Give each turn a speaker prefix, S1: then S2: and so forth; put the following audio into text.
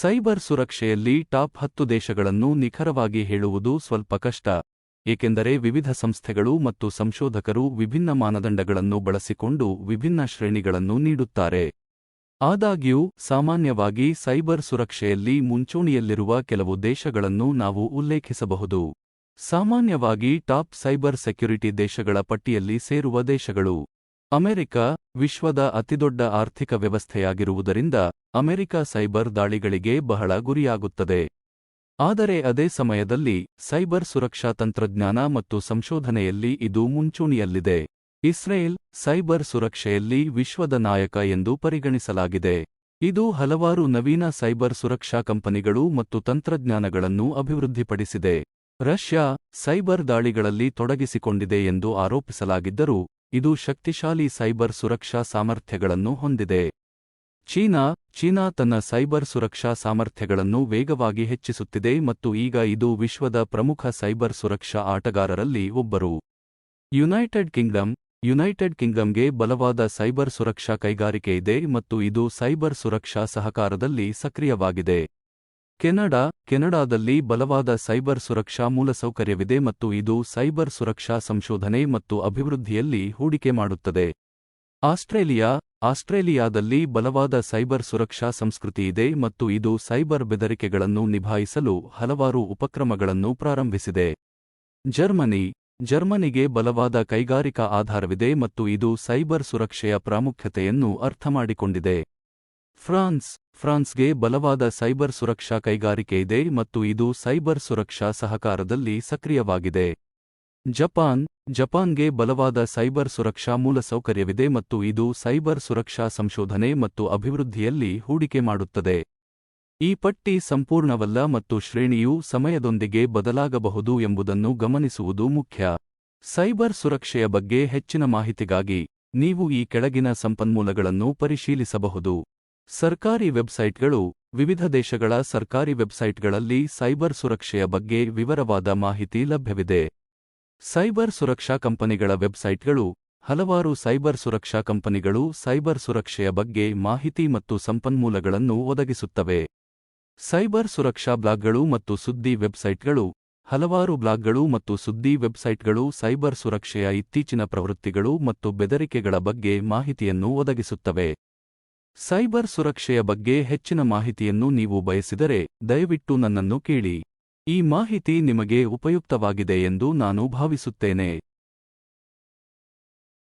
S1: Cyber ಸುರಕ್ಷೆಯಲ್ಲಿ top ಹತ್ತು ದೇಶಗಳನ್ನು ನಿಖರವಾಗಿ ಹೇಳುವುದು ಸ್ವಲ್ಪ ಕಷ್ಟ. ಏಕೆಂದರೆ ವಿವಿಧ ಸಂಸ್ಥೆಗಳು ಮತ್ತು ಸಂಶೋಧಕರು ವಿಭಿನ್ನ ಮಾನದಂಡಗಳನ್ನು ಬಳಸಿಕೊಂಡು ವಿಭಿನ್ನ ಶ್ರೇಣಿಗಳನ್ನು ನೀಡುತ್ತಾರೆ. ಆದಾಗ್ಯೂ, ಸಾಮಾನ್ಯವಾಗಿ ಸೈಬರ್ ಸುರಕ್ಷೆಯಲ್ಲಿ ಮುಂಚೂಣಿಯಲ್ಲಿರುವ ಕೆಲವು ದೇಶಗಳನ್ನು ನಾವು ಉಲ್ಲೇಖಿಸಬಹುದು. ಸಾಮಾನ್ಯವಾಗಿ ಟಾಪ್ ಸೈಬರ್ ಸೆಕ್ಯುರಿಟಿ ದೇಶಗಳ ಪಟ್ಟಿಯಲ್ಲಿ ಸೇರುವ ದೇಶಗಳು. ಅಮೆರಿಕ, ವಿಶ್ವದ ಅತಿದೊಡ್ಡ ಆರ್ಥಿಕ ವ್ಯವಸ್ಥೆಯಾಗಿರುವುದರಿಂದ ಅಮೆರಿಕ ಸೈಬರ್ ದಾಳಿಗಳಿಗೆ ಬಹಳ ಗುರಿಯಾಗುತ್ತದೆ. ಆದರೆ ಅದೇ ಸಮಯದಲ್ಲಿ, ಸೈಬರ್ ಸುರಕ್ಷಾ ತಂತ್ರಜ್ಞಾನ ಮತ್ತು ಸಂಶೋಧನೆಯಲ್ಲಿ ಇದು ಮುಂಚೂಣಿಯಲ್ಲಿದೆ. ಇಸ್ರೇಲ್ ಸೈಬರ್ ಸುರಕ್ಷೆಯಲ್ಲಿ ವಿಶ್ವದ ನಾಯಕ ಎಂದು ಪರಿಗಣಿಸಲಾಗಿದೆ. ಇದು ಹಲವಾರು ನವೀನ ಸೈಬರ್ ಸುರಕ್ಷಾ ಕಂಪನಿಗಳು ಮತ್ತು ತಂತ್ರಜ್ಞಾನಗಳನ್ನು ಅಭಿವೃದ್ಧಿಪಡಿಸಿದೆ. ರಷ್ಯಾ ಸೈಬರ್ ದಾಳಿಗಳಲ್ಲಿ ತೊಡಗಿಸಿಕೊಂಡಿದೆ ಎಂದು ಆರೋಪಿಸಲಾಗಿದ್ದರೂ, ಇದು ಶಕ್ತಿಶಾಲಿ ಸೈಬರ್ ಸುರಕ್ಷಾ ಸಾಮರ್ಥ್ಯಗಳನ್ನು ಹೊಂದಿದೆ. ಚೀನಾ ಚೀನಾ ತನ್ನ ಸೈಬರ್ ಸುರಕ್ಷಾ ಸಾಮರ್ಥ್ಯಗಳನ್ನು ವೇಗವಾಗಿ ಹೆಚ್ಚಿಸುತ್ತಿದೆ ಮತ್ತು ಈಗ ಇದು ವಿಶ್ವದ ಪ್ರಮುಖ ಸೈಬರ್ ಸುರಕ್ಷಾ ಆಟಗಾರರಲ್ಲಿ ಒಬ್ಬರು. ಯುನೈಟೆಡ್ ಕಿಂಗ್ಡಮ್, ಯುನೈಟೆಡ್ ಕಿಂಗ್ಡಮ್ಗೆ ಬಲವಾದ ಸೈಬರ್ ಸುರಕ್ಷಾ ಕೈಗಾರಿಕೆ ಇದೆ ಮತ್ತು ಇದು ಸೈಬರ್ ಸುರಕ್ಷಾ ಸಹಕಾರದಲ್ಲಿ ಸಕ್ರಿಯವಾಗಿದೆ. ಕೆನಡಾ, ಕೆನಡಾದಲ್ಲಿ ಬಲವಾದ ಸೈಬರ್ ಸುರಕ್ಷಾ ಮೂಲಸೌಕರ್ಯವಿದೆ ಮತ್ತು ಇದು ಸೈಬರ್ ಸುರಕ್ಷಾ ಸಂಶೋಧನೆ ಮತ್ತು ಅಭಿವೃದ್ಧಿಯಲ್ಲಿ ಹೂಡಿಕೆ ಮಾಡುತ್ತದೆ. ಆಸ್ಟ್ರೇಲಿಯಾ ಆಸ್ಟ್ರೇಲಿಯಾದಲ್ಲಿ ಬಲವಾದ ಸೈಬರ್ ಸುರಕ್ಷಾ ಸಂಸ್ಕೃತಿಯಿದೆ ಮತ್ತು ಇದು ಸೈಬರ್ ಬೆದರಿಕೆಗಳನ್ನು ನಿಭಾಯಿಸಲು ಹಲವಾರು ಉಪಕ್ರಮಗಳನ್ನು ಪ್ರಾರಂಭಿಸಿದೆ. ಜರ್ಮನಿ. ಜರ್ಮನಿಗೆ ಬಲವಾದ ಕೈಗಾರಿಕಾ ಆಧಾರವಿದೆ ಮತ್ತು ಇದು ಸೈಬರ್ ಸುರಕ್ಷೆಯ ಪ್ರಾಮುಖ್ಯತೆಯನ್ನು ಅರ್ಥಮಾಡಿಕೊಂಡಿದೆ. ಫ್ರಾನ್ಸ್. ಫ್ರಾನ್ಸ್ಗೆ ಬಲವಾದ ಸೈಬರ್ ಸುರಕ್ಷಾ ಕೈಗಾರಿಕೆಯಿದೆ ಮತ್ತು ಇದು ಸೈಬರ್ ಸುರಕ್ಷಾ ಸಹಕಾರದಲ್ಲಿ ಸಕ್ರಿಯವಾಗಿದೆ. ಜಪಾನ್, ಜಪಾನ್ಗೆ ಬಲವಾದ ಸೈಬರ್ ಸುರಕ್ಷಾ ಮೂಲಸೌಕರ್ಯವಿದೆ ಮತ್ತು ಇದು ಸೈಬರ್ ಸುರಕ್ಷಾ ಸಂಶೋಧನೆ ಮತ್ತು ಅಭಿವೃದ್ಧಿಯಲ್ಲಿ ಹೂಡಿಕೆ ಮಾಡುತ್ತದೆ. ಈ ಪಟ್ಟಿ ಸಂಪೂರ್ಣವಲ್ಲ ಮತ್ತು ಶ್ರೇಣಿಯು ಸಮಯದೊಂದಿಗೆ ಬದಲಾಗಬಹುದು ಎಂಬುದನ್ನು ಗಮನಿಸುವುದು ಮುಖ್ಯ. ಸೈಬರ್ ಸುರಕ್ಷೆಯ ಬಗ್ಗೆ ಹೆಚ್ಚಿನ ಮಾಹಿತಿಗಾಗಿ ನೀವು ಈ ಕೆಳಗಿನ ಸಂಪನ್ಮೂಲಗಳನ್ನು ಪರಿಶೀಲಿಸಬಹುದು. ಸರ್ಕಾರಿ ವೆಬ್ಸೈಟ್ಗಳು, ವಿವಿಧ ದೇಶಗಳ ಸರ್ಕಾರಿ ವೆಬ್ಸೈಟ್ಗಳಲ್ಲಿ ಸೈಬರ್ ಸುರಕ್ಷೆಯ ಬಗ್ಗೆ ವಿವರವಾದ ಮಾಹಿತಿ ಲಭ್ಯವಿದೆ. ಸೈಬರ್ ಸುರಕ್ಷಾ ಕಂಪನಿಗಳ ವೆಬ್ಸೈಟ್ಗಳು, ಹಲವಾರು ಸೈಬರ್ ಸುರಕ್ಷಾ ಕಂಪನಿಗಳು ಸೈಬರ್ ಸುರಕ್ಷೆಯ ಬಗ್ಗೆ ಮಾಹಿತಿ ಮತ್ತು ಸಂಪನ್ಮೂಲಗಳನ್ನು ಒದಗಿಸುತ್ತವೆ. ಸೈಬರ್ ಸುರಕ್ಷಾ ಬ್ಲಾಗ್ಗಳು ಮತ್ತು ಸುದ್ದಿ ವೆಬ್ಸೈಟ್ಗಳು, ಹಲವಾರು ಬ್ಲಾಗ್ಗಳು ಮತ್ತು ಸುದ್ದಿ ವೆಬ್ಸೈಟ್ಗಳು ಸೈಬರ್ ಸುರಕ್ಷೆಯ ಇತ್ತೀಚಿನ ಪ್ರವೃತ್ತಿಗಳು ಮತ್ತು ಬೆದರಿಕೆಗಳ ಬಗ್ಗೆ ಮಾಹಿತಿಯನ್ನು ಒದಗಿಸುತ್ತವೆ. ಸೈಬರ್ ಸುರಕ್ಷೆಯ ಬಗ್ಗೆ ಹೆಚ್ಚಿನ ಮಾಹಿತಿಯನ್ನು ನೀವು ಬಯಸಿದರೆ ದಯವಿಟ್ಟು ನನ್ನನ್ನು ಕೇಳಿ. ಈ ಮಾಹಿತಿ ನಿಮಗೆ ಉಪಯುಕ್ತವಾಗಿದೆ ಎಂದು ನಾನು ಭಾವಿಸುತ್ತೇನೆ.